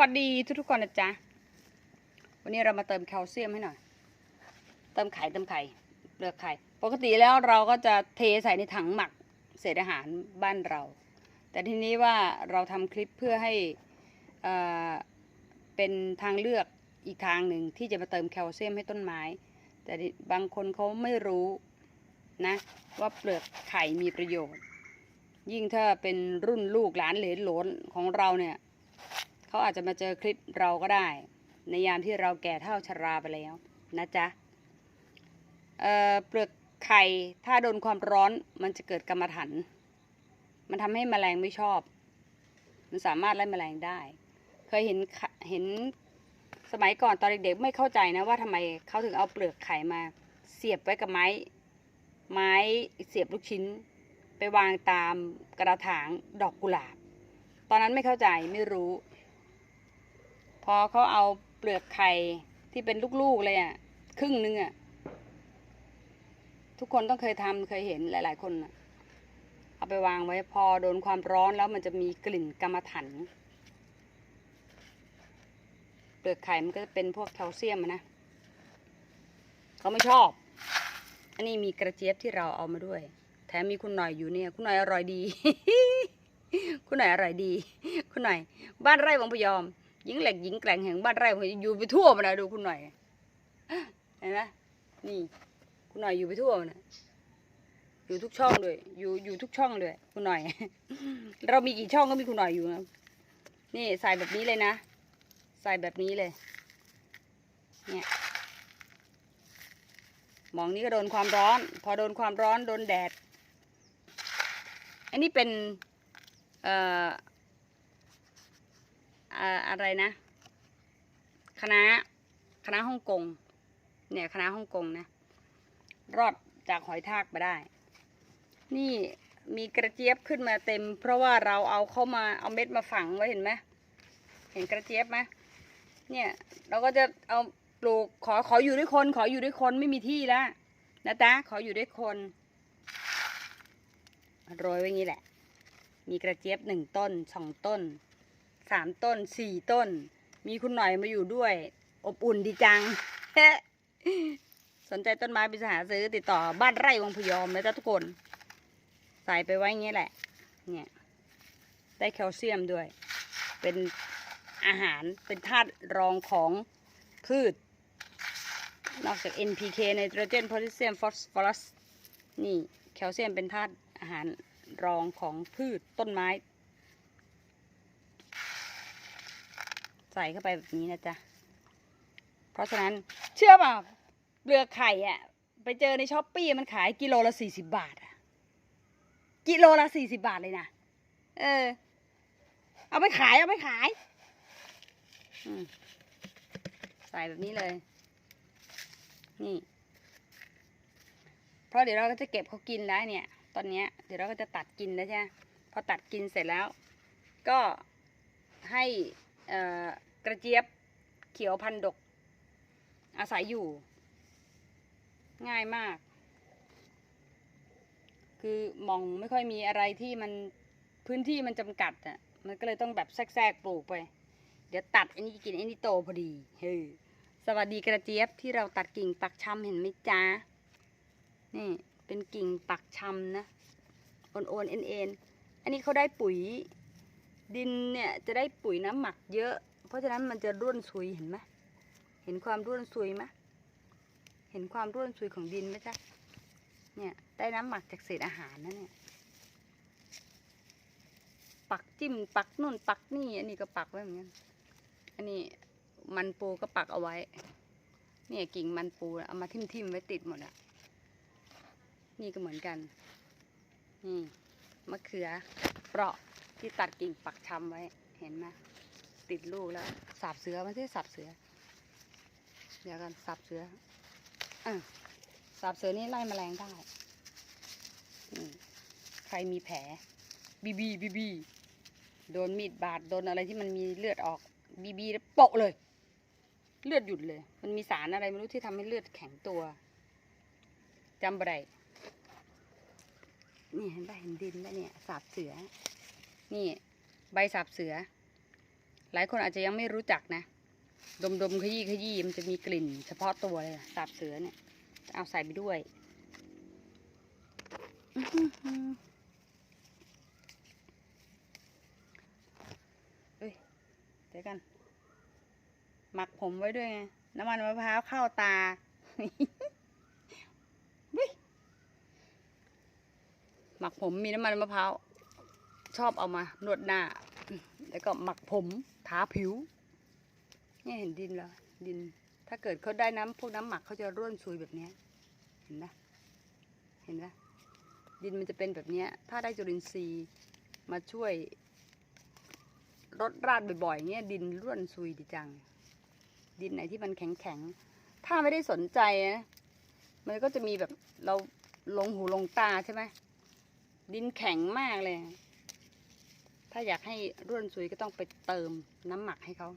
วัสดีทุกทุกๆคนนะจ๊ะ วันนี้เรามาเติมแคลเซียมให้หน่อย เติมไข่เติมไข่เปลือกไข่ ปกติแล้วเราก็จะเทใส่ในถังหมักเศษอาหารบ้านเรา แต่ทีนี้ว่าเราทำคลิปเพื่อให้เป็นทางเลือกอีกทางหนึ่งที่จะมาเติมแคลเซียมให้ต้นไม้ แต่บางคนเขาไม่รู้นะว่าเปลือกไข่มีประโยชน์ ยิ่งถ้าเป็นรุ่นลูกหลานเหลนหลนของเราเนี่ย เขาอาจจะมาเจอคลิปเราก็ได้ ในยามที่เราแก่เท่าชราไปแล้วนะจ๊ะเเปลือกไข่ถ้าโดนความร้อนมันจะเกิดกรรมฐานมันทำให้แมลงไม่ชอบ มันสามารถไล่แมลงได้ เคยเห็นเห็นสมัยก่อนตอนเด็กๆไม่เข้าใจนะว่าทำไมเขาถึงเอาเปลือกไข่มา เสียบไว้กับไม้ ไม้เสียบลูกชิ้น ไปวางตามกระถางดอกกุหลาบ ตอนนั้นไม่เข้าใจไม่รู้ พอเขาเอาเปลือกไข่ที่เป็นลูกๆเลยอะ่ะ ครึ่งนึงอะ่ะ ทุกคนต้องเคยทำเคยเห็นหลาย ๆ คนน่ะ เอาไปวางไว้พอโดนความร้อนแล้วมันจะมีกลิ่นกรรมฐานเปลือกไข่มันก็จะเป็นพวกแคลเซียมนะเขาไม่ชอบ อันนี้มีกระเจี๊ยบที่เราเอามาด้วย แถมมีคุณหน่อยอยู่เนี่ย คุณหน่อยอร่อยดี คุณหน่อยอร่อยดี คุณหน่อย บ้านไร่วังพยอม หญิงเหล็กหญิงแกร่งแห่งบ้านไร่วังพยอมอยู่ไปทั่วมันนะดูคุณหน่อยเห็นไหมนี่ คุณหน่อยอยู่ไปทั่วมันนะอยู่ทุกช่องเลยอยู่อยู่ทุกช่องเลยคุณหน่อย เรามีกี่ช่องก็มีคุณหน่อยอยู่นะนี่ใส่แบบนี้เลยนะ ใส่แบบนี้เลย เนี่ยหมองนี้ก็โดนความร้อน พอโดนความร้อนโดนแดด อันนี้เป็น เอ่อ อะไรนะคณะคณะฮ่องกงเนี่ยคณะฮ่องกงนะ รอดจากหอยทากมาได้ นี่มีกระเจี๊ยบขึ้นมาเต็ม เพราะว่าเราเอาเข้ามาเอาเม็ดมาฝังไว้เห็นไหมเห็นกระเจี๊ยบไหมเนี่ย เราก็จะเอาปลูกขอขออยู่ด้วยคน ขออยู่ด้วยคนไม่มีที่แล้วนะจ๊ะขออยู่ด้วยคนโรยไว้อย่างนี้แหละ มีกระเจี๊ยบหนึ่งต้นสองต้น สามต้นสี่ต้น มีคุณหน่อยมาอยู่ด้วย อบอุ่นดีจัง สนใจต้นไม้ไปหาซื้อติดต่อบ้านไร่วังพยอมนะจ๊ะทุกคน ใส่ไปไว้อย่างนี้แหละ เนี่ย ได้แคลเซียมด้วย เป็นอาหารเป็นธาตุรองของพืช นอกจาก NPK ไนโตรเจนโพแทสเซียมฟอสฟอรัสนี่แคลเซียมเป็นธาตุอาหารรองของพืชต้นไม้ ใส่เข้าไปแบบนี้นะจ๊ะ เพราะฉะนั้นเชื่อป่ะเปลือกไข่อะไปเจอในช้อปปี้มันขายกิโลละสี่สิบบาทอะกิโลละสี่สิบาทเลยนะเออ เอาไปขายเอาไปขายใส่แบบนี้เลย นี่ เพราะเดี๋ยวเราก็จะเก็บเขากินแล้วเนี่ย ตอนเนี้ยเดี๋ยวเราก็จะตัดกินแล้วใช่ไหมพอตัดกินเสร็จแล้ว ก็ให้ กระเจี๊ยบเขียวพันดก อาศัยอยู่ ง่ายมาก คือมองไม่ค่อยมีอะไรที่มันพื้นที่มันจำกัดอะมันก็เลยต้องแบบแทรกๆปลูกไป เดี๋ยวตัดอันนี้กินอันนี้โตพอดีเฮ้ยสวัสดีกระเจี๊ยบที่เราตัดกิ่งปักชำเห็นไหมจ๊ะนี่เป็นกิ่งปักชำนะโอนโอนเอ็นเอ็นอันนี้เขาได้ปุ๋ย ดินเนี่ยจะได้ปุ๋ยน้ำหมักเยอะ เพราะฉะนั้นมันจะร่วนซุยเห็นไหมเห็นความร่วนซุยไหมเห็นความร่วนซุยของดินไหมจ๊ะเนี่ยได้น้ำหมักจากเศษอาหารนะเนี่ยปักจิ้มปักนู่นปักนี่ อันนี้ก็ปักไว้เหมือนกันอันนี้มันปูก็ปักเอาไว้ เนี่ยกิ่งมันปูเอามาทิ่มทิมๆไว้ติดหมดอะนี่ก็เหมือนกันนี่มะเขือเปราะ ที่ตัดกิ่งปักชำไว้ เห็นไหมติดลูกแล้ว สับเสือมันที่สับเสือ เดี๋ยวกันสับเสืออะสับเสือนี่ไล่แมลงได้ใครมีแผลบีบีบีบีโดนมีดบาดโดนอะไรที่มันมีเลือดออกบีบีแล้วโปะเลย เลือดหยุดเลย มันมีสารอะไรไม่รู้ที่ทำให้เลือดแข็งตัวจำบ่ได้นี่เห็นใบเห็นดินแล้วเนี่ยสาบเสือ นี่ใบสาบเสือ หลายคนอาจจะยังไม่รู้จักนะ ดมดมๆขยี้ขยี้มันจะมีกลิ่น เฉพาะตัวเลยนะสาบเสือเนี่ย เอาใส่ไปด้วยเอ้ยเดี๋ยวกัน หมักผมไว้ด้วยไง น้ำมันมะพร้าวเข้าตาหมักผมมีน้ำมันมะพร้าว ชอบเอามานวดหน้า แล้วก็หมักผมทาผิว เนี่ยเห็นดินแล้วดิน ถ้าเกิดเขาได้น้ำพวกน้ำหมักเขาจะร่วนซุยแบบนี้เห็นไหมเห็นไหมดินมันจะเป็นแบบนี้ถ้าได้จุลินทรีย์มาช่วยรดราดบ่อยๆเงี้ยดินร่วนซุยดีจัง ดินไหนที่มันแข็งๆ ถ้าไม่ได้สนใจนะมันก็จะมีแบบเราลงหูลงตาใช่ไหมดินแข็งมากเลย ถ้าอยากให้ร่วนซุยก็ต้องไปเติมน้ำหมักให้เขา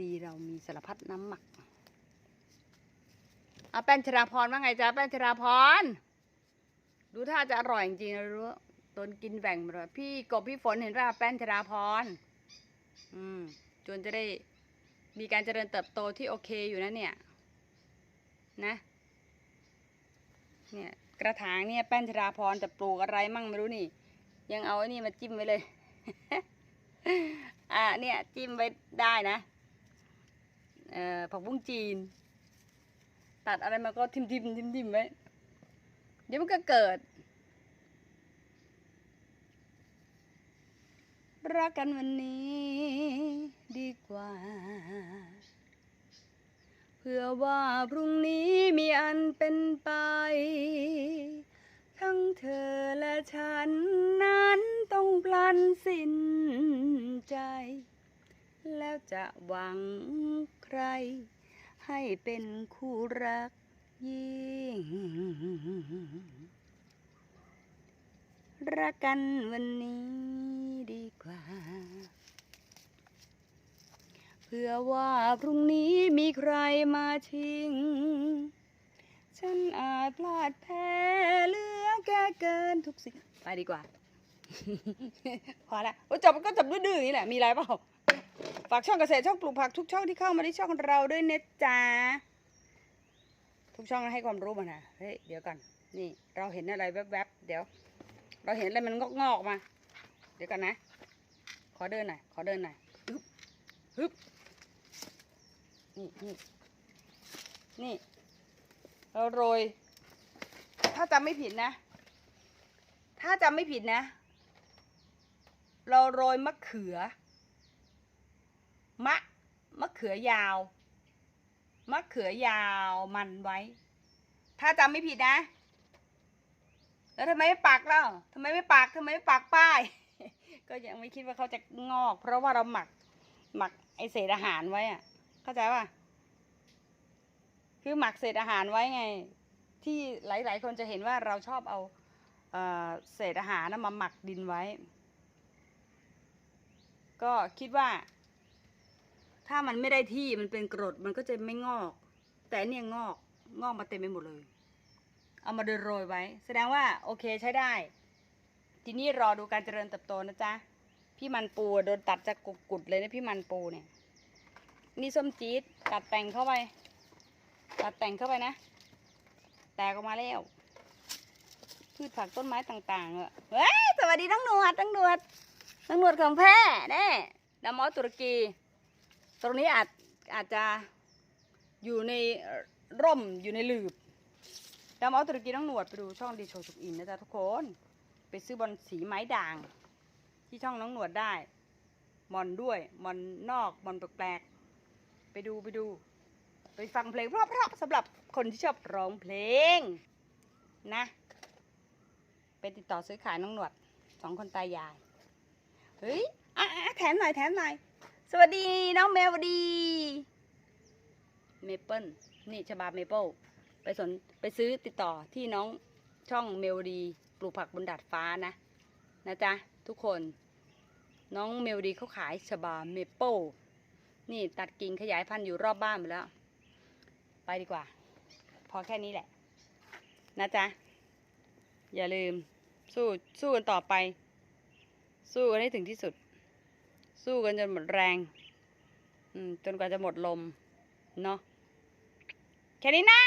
ดีเรามีสารพัดน้ำหมัก เอาแป้นชราพรว่าไงจ๊ะแป้นชราพร ดูท่าจะอร่อยจริงๆนะรู้ตนกินแบ่งหมดเลยพี่กบพี่ฝนเห็นว่าแป้นชราพร อืม จนจะได้มีการเจริญเติบโตที่โอเคอยู่นะเนี่ย นะ เนี่ยกระถางเนี่ยแป้นชราพรจะปลูกอะไรมั่งไม่รู้นี่ ยังเอาไอ้นี่มาจิ้มไว้เลย อ่าเนี่ยจิ้มไว้ได้นะเอ่อผักบุ้งจีน ตัดอะไรมาก็ทิมทิมทิมทิมไว้ เดี๋ยวมันก็เกิด รักกันวันนี้ดีกว่า เพื่อว่าพรุ่งนี้มีอันเป็นไป ทั้งเธอและฉันนั้นต้องพลันสิ้นใจ แล้วจะหวังใคร ให้เป็นคู่รักยิ่ง รักกันวันนี้ดีกว่า เพื่อว่าพรุ่งนี้มีใครมาชิง ฉันอาจพลาดแพ้เหลือ แก่เกินทุกสิ่งไปดีกว่า พอละโอ้จบก็จบดื้อๆนี้แหละ มีอะไรเปล่า ฝากช่องเกษตรช่องปลูกผักทุกช่องที่เข้ามาที่ช่องเราด้วยนะจ๊ะ ทุกช่องให้ความรู้มานะ เฮ้ย เดี๋ยวก่อน นี่ เราเห็นอะไรแวบๆ เดี๋ยว เราเห็นอะไรมันงอกๆมา เดี๋ยวกันนะ ขอเดินหน่อย ขอเดินหน่อยฮึบฮึบนี่นี่นี่เราโรย ถ้าจำไม่ผิดนะ ถ้าจำไม่ผิดนะ เราโรยมะเขือ มะ มะเขือยาว มะเขือยาวมันไว้ ถ้าจำไม่ผิดนะ แล้วทำไมไม่ปักเล่าทำไมไม่ปักทำไมไม่ปักป้าย ก็ยังไม่คิดว่าเขาจะงอก เพราะว่าเราหมัก หมักไอเศษอาหารไว้อะเข้าใจป่ะคือหมักเศษอาหารไว้ไง ที่หลาย ๆ คนจะเห็นว่าเราชอบเอา เศษอาหารนะมาหมักดินไว้ ก็คิดว่า ถ้ามันไม่ได้ที่มันเป็นกรดมันก็จะไม่งอก แต่เนี่ยงอกงอกมาเต็มไปหมดเลย เอามาโรยไว้ แสดงว่าโอเคใช้ได้ ทีนี้รอดูการเจริญเติบโตนะจ๊ะพี่มันปูโดนตัดจากกุดเลยนะพี่มันปูเนี่ย นี่ส้มจี๊ดตัดแต่งเข้าไป ตัดแต่งเข้าไปนะ แตกออกมาแล้ว พืชผักต้นไม้ต่างๆอะเฮ้ยสวัสดีน้องหนวดน้องหนวดน้องหนวดของแพร่แน่ดามอสตุรกี ตรงนี้อาจอาจจะอยู่ในร่มอยู่ในหลืบดามอสตุรกีน้องหนวดไปดูช่องดีโชว์สุกอินนะจ๊ะทุกคน ไปซื้อบอลสีไม้ด่าง ที่ช่องน้องหนวดได้มอนด้วยมอนนอกมอนแปลกๆไปดูไปดู ไปฟังเพลงเพราะๆสำหรับคนที่ชอบร้องเพลงนะ ติดต่อซื้อขายน้องหนวดสองคนตายาย เฮ้ยอะแถมหน่อยแถมหน่อย สวัสดีน้องเมลดี เมเปิลนี่ฉบับเมเปิลไปสนไปซื้อติดต่อที่น้องช่องเมลดี ปลูกผักบนดาดฟ้านะ นะจ๊ะ ทุกคน น้องเมลดีเขาขายฉบับเมเปิลนี่ตัดกิ่งขยายพันธุ์อยู่รอบบ้านหมดแล้ว ไปดีกว่า พอแค่นี้แหละ นะจ๊ะ อย่าลืม สู้สู้กันต่อไป สู้กันให้ถึงที่สุด สู้กันจนหมดแรง อืมจนกว่าจะหมดลม เนาะแค่นี้นะ